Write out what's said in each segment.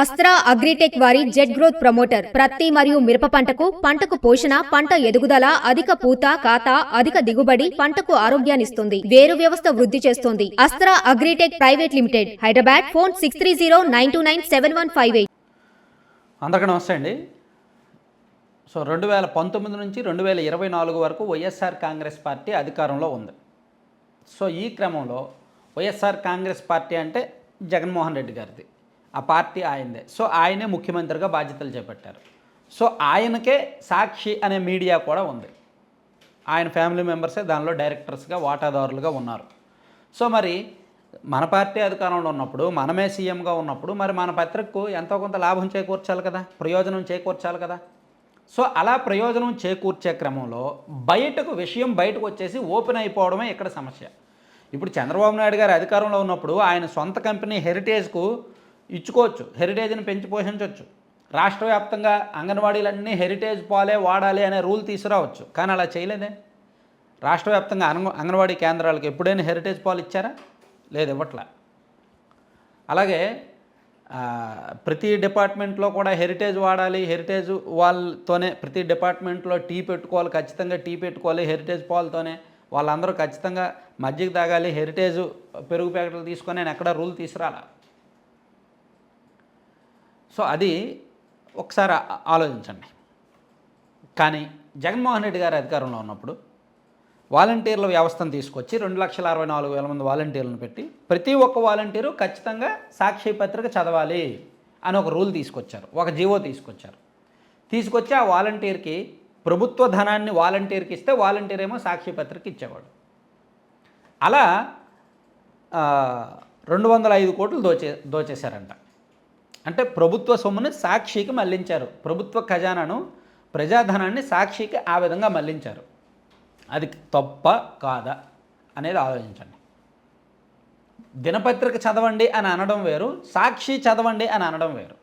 Astra agritech వారి jet growth promoter ప్రత్తి మరియు మిరప పంటకు పంటకు పోషణ పంట ఎదుగుదల అధిక పూత కాత అధిక దిగుబడి పంటకు ఆరోగ్యాన్నిస్తుంది వేరు వ్యవస్థ వృద్ధి చేస్తుంది. Astra Agritech private limited Hyderabad phone six three zero nine two nine seven one five eight. అందరికీ నమస్తే అండి. సో రెండు వేల పంతొమ్మిది నుంచి రెండు వేల ఇరవై నాలుగు వరకు వైఎస్ఆర్ కాంగ్రెస్ పార్టీ అధికారంలో ఉంది. సో ఈ క్రమంలో వైఎస్ఆర్ కాంగ్రెస్ పార్టీ అంటే జగన్మోహన్ రెడ్డి గారిది. ఆ పార్టీ ఆయనదే. సో ఆయనే ముఖ్యమంత్రిగా బాధ్యతలు చేపట్టారు. సో ఆయనకే సాక్షి అనే మీడియా కూడా ఉంది. ఆయన ఫ్యామిలీ మెంబర్సే దానిలో డైరెక్టర్స్గా వాటాదారులుగా ఉన్నారు. సో మరి మన పార్టీ అధికారంలో ఉన్నప్పుడు మనమే సీఎంగా ఉన్నప్పుడు మరి మన పత్రికకు ఎంతో కొంత లాభం చేకూర్చాలి కదా? ప్రయోజనం చేకూర్చాలి కదా? సో అలా ప్రయోజనం చేకూర్చే క్రమంలో బయటకు విషయం బయటకు వచ్చేసి ఓపెన్ అయిపోవడమే ఇక్కడ సమస్య. ఇప్పుడు చంద్రబాబు నాయుడు గారు అధికారంలో ఉన్నప్పుడు ఆయన సొంత కంపెనీ హెరిటేజ్కు ఇచ్చుకోవచ్చు హెరిటేజ్ని పెంచి పోషించవచ్చు. రాష్ట్ర వ్యాప్తంగా అంగన్వాడీలన్నీ హెరిటేజ్ పాలే వాడాలి అనే రూల్ తీసుకురావచ్చు. కానీ అలా చేయలేదే. రాష్ట్ర వ్యాప్తంగా అంగ అంగన్వాడీ కేంద్రాలకు ఎప్పుడైనా హెరిటేజ్ పాలు ఇచ్చారా? లేదు ఇవ్వట్లా. అలాగే ప్రతి డిపార్ట్మెంట్లో కూడా హెరిటేజ్ వాడాలి హెరిటేజ్ వాళ్ళతోనే ప్రతి డిపార్ట్మెంట్లో టీ పెట్టుకోవాలి ఖచ్చితంగా టీ పెట్టుకోవాలి హెరిటేజ్ పాలతోనే. వాళ్ళందరూ ఖచ్చితంగా మజ్జిగ తాగాలి హెరిటేజ్ పెరుగు ప్యాకెట్లు తీసుకొని నేను ఎక్కడ రూల్ తీసుకురాలా? సో అది ఒకసారి ఆలోచించండి. కానీ జగన్మోహన్ రెడ్డి గారు అధికారంలో ఉన్నప్పుడు వాలంటీర్ల వ్యవస్థను తీసుకొచ్చి రెండు లక్షల అరవై నాలుగు వేల మంది వాలంటీర్లను పెట్టి ప్రతి ఒక్క వాలంటీరు ఖచ్చితంగా సాక్షి పత్రిక చదవాలి అని ఒక రూల్ తీసుకొచ్చారు. ఒక జీవో తీసుకొచ్చారు. తీసుకొచ్చి ఆ వాలంటీర్కి ప్రభుత్వ ధనాన్ని వాలంటీర్కి ఇస్తే వాలంటీర్ ఏమో సాక్షి పత్రిక ఇచ్చేవాడు. అలా రెండు వందల ఐదు కోట్లు దోచే దోచేశారంట. అంటే ప్రభుత్వ సొమ్మును సాక్షికి మళ్ళించారు. ప్రభుత్వ ఖజానాను ప్రజాధనాన్ని సాక్షికి ఆ విధంగా మళ్ళించారు. అది తప్ప కాదా అనేది ఆలోచించండి. దినపత్రిక చదవండి అని అనడం వేరు సాక్షి చదవండి అని అనడం వేరు.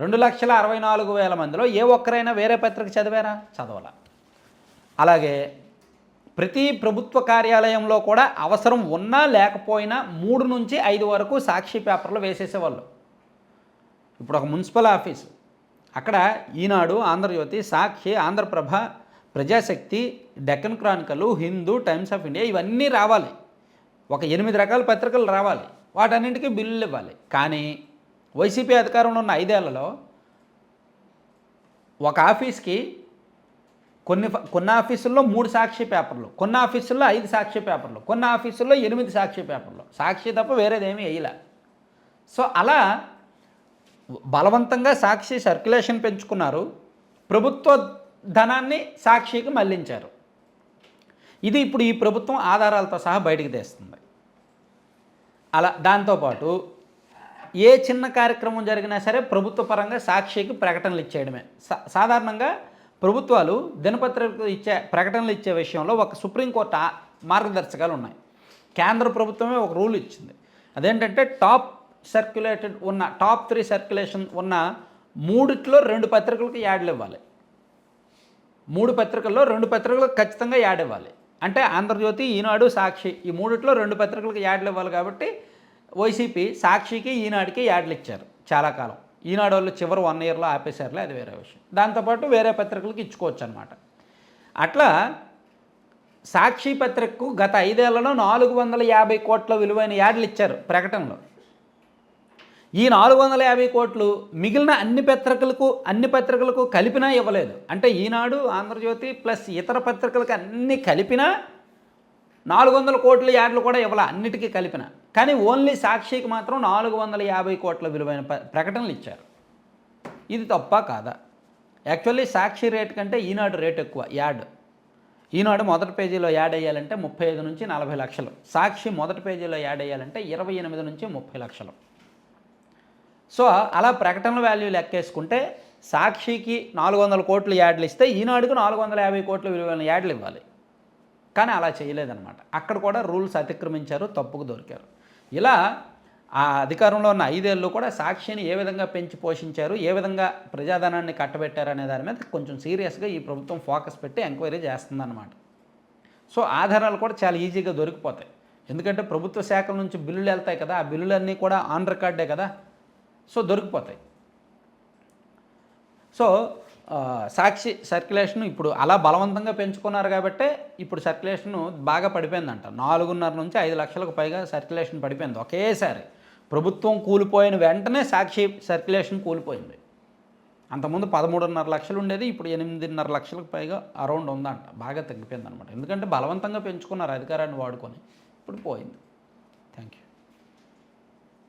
రెండు లక్షల అరవై నాలుగు వేల మందిలో ఏ ఒక్కరైనా వేరే పత్రిక చదివారా? చదవాల. అలాగే ప్రతి ప్రభుత్వ కార్యాలయంలో కూడా అవసరం ఉన్నా లేకపోయినా మూడు నుంచి ఐదు వరకు సాక్షి పేపర్లు వేసేసేవాళ్ళు. ఇప్పుడు ఒక మున్సిపల్ ఆఫీసు. అక్కడ Eenadu Andhrajyothi Sakshi Andhraprabha Prajasakti Deccan Chronicle Hindu Times of India ఇవన్నీ రావాలి. ఒక ఎనిమిది రకాల పత్రికలు రావాలి. వాటన్నింటికీ బిల్లులు ఇవ్వాలి. కానీ వైసీపీ అధికారంలో ఉన్న ఐదేళ్ళలో ఒక ఆఫీస్కి కొన్ని కొన్ని ఆఫీసుల్లో మూడు సాక్షి పేపర్లు కొన్ని ఆఫీసుల్లో ఐదు సాక్షి పేపర్లు కొన్ని ఆఫీసుల్లో ఎనిమిది సాక్షి పేపర్లు. సాక్షి తప్ప వేరేదేమీ వేయలే. సో అలా బలవంతంగా సాక్షి సర్క్యులేషన్ పెంచుకున్నారు. ప్రభుత్వ ధనాన్ని సాక్షికి మళ్ళించారు. ఇది ఇప్పుడు ఈ ప్రభుత్వం ఆధారాలతో సహా బయటికి తెస్తుంది. అలా దాంతోపాటు ఏ చిన్న కార్యక్రమం జరిగినా సరే ప్రభుత్వ పరంగా సాక్షికి ప్రకటనలు ఇచ్చేయడమే. సా- సాధారణంగా ప్రభుత్వాలు దినపత్రిక ఇచ్చే ప్రకటనలు ఇచ్చే విషయంలో ఒక సుప్రీంకోర్టు మార్గదర్శకాలు ఉన్నాయి. కేంద్ర ప్రభుత్వమే ఒక రూల్ ఇచ్చింది. అదేంటంటే టాప్ సర్క్యులేటెడ్ ఉన్న టాప్ త్రీ సర్క్యులేషన్ ఉన్న మూడిట్లో రెండు పత్రికలకు యాడ్లు ఇవ్వాలి. మూడు పత్రికల్లో రెండు పత్రికలకు ఖచ్చితంగా యాడ్ ఇవ్వాలి. అంటే ఆంధ్రజ్యోతి ఈనాడు సాక్షి ఈ మూడిట్లో రెండు పత్రికలకు యాడ్లు ఇవ్వాలి కాబట్టి వైసీపీ సాక్షికి ఈనాడికి యాడ్లు ఇచ్చారు చాలా కాలం. ఈనాడు వాళ్ళు చివరి వన్ ఇయర్లో ఆపేశారులే అది వేరే విషయం. దాంతోపాటు వేరే పత్రికలకు ఇచ్చుకోవచ్చు అనమాట అట్లా సాక్షి పత్రికకు గత ఐదేళ్ళలో నాలుగు వందల యాభై కోట్ల విలువైన యాడ్లు ఇచ్చారు ప్రకటనలో. ఈ నాలుగు వందల యాభై కోట్లు మిగిలిన అన్ని పత్రికలకు అన్ని పత్రికలకు కలిపినా ఇవ్వలేదు. అంటే ఈనాడు ఆంధ్రజ్యోతి ప్లస్ ఇతర పత్రికలకు అన్ని కలిపినా నాలుగు వందల కోట్ల యాడ్లు కూడా ఇవ్వాల అన్నిటికీ కలిపిన. కానీ ఓన్లీ సాక్షికి మాత్రం నాలుగు వందల యాభై కోట్ల విలువైన ప్రకటనలు ఇచ్చారు. ఇది తప్ప కాదా? యాక్చువల్లీ సాక్షి రేట్ కంటే ఈనాడు రేట్ ఎక్కువ యాడ్. ఈనాడు మొదటి పేజీలో యాడ్ అయ్యాలంటే ముప్పై ఐదు నుంచి నలభై లక్షలు. సాక్షి మొదటి పేజీలో యాడ్ అయ్యాలంటే ఇరవై ఎనిమిది నుంచి ముప్పై లక్షలు. సో అలా ప్రకటనల వాల్యూ లెక్కేసుకుంటే సాక్షికి నాలుగు వందల కోట్లు యాడ్లు ఇస్తే ఈనాడుకు నాలుగు వందల యాభై కోట్ల విలువైన యాడ్లు ఇవ్వాలి. కానీ అలా చేయలేదన్నమాట. అక్కడ కూడా రూల్స్ అతిక్రమించారు తప్పుకు దొరికారు. ఇలా ఆ అధికారంలో ఉన్న ఐదేళ్ళు కూడా సాక్షిని ఏ విధంగా పెంచి పోషించారు ఏ విధంగా ప్రజాధనాన్ని కట్టబెట్టారు అనే దాని మీద కొంచెం సీరియస్గా ఈ ప్రభుత్వం ఫోకస్ పెట్టి ఎంక్వైరీ చేస్తుందన్నమాట. సో ఆధారాలు కూడా చాలా ఈజీగా దొరికిపోతాయి. ఎందుకంటే ప్రభుత్వ శాఖల నుంచి బిల్లులు వెళ్తాయి కదా ఆ బిల్లులన్నీ కూడా ఆన్ రికార్డే కదా. సో దొరికిపోతాయి. సో సాక్షి సర్క్యులేషన్ ఇప్పుడు అలా బలవంతంగా పెంచుకున్నారు కాబట్టే ఇప్పుడు సర్క్యులేషన్ బాగా పడిపోయిందంట. నాలుగున్నర నుంచి ఐదు లక్షలకు పైగా సర్క్యులేషన్ పడిపోయింది ఒకేసారి. ప్రభుత్వం కూలిపోయిన వెంటనే సాక్షి సర్క్యులేషన్ కూలిపోయింది. అంతకుముందు పదమూడున్నర లక్షలు ఉండేది ఇప్పుడు ఎనిమిదిన్నర లక్షలకు పైగా అరౌండ్ ఉందంట. బాగా తగ్గిపోయింది అనమాట ఎందుకంటే బలవంతంగా పెంచుకున్నారు అధికారాన్ని వాడుకొని. ఇప్పుడు పోయింది. Thank you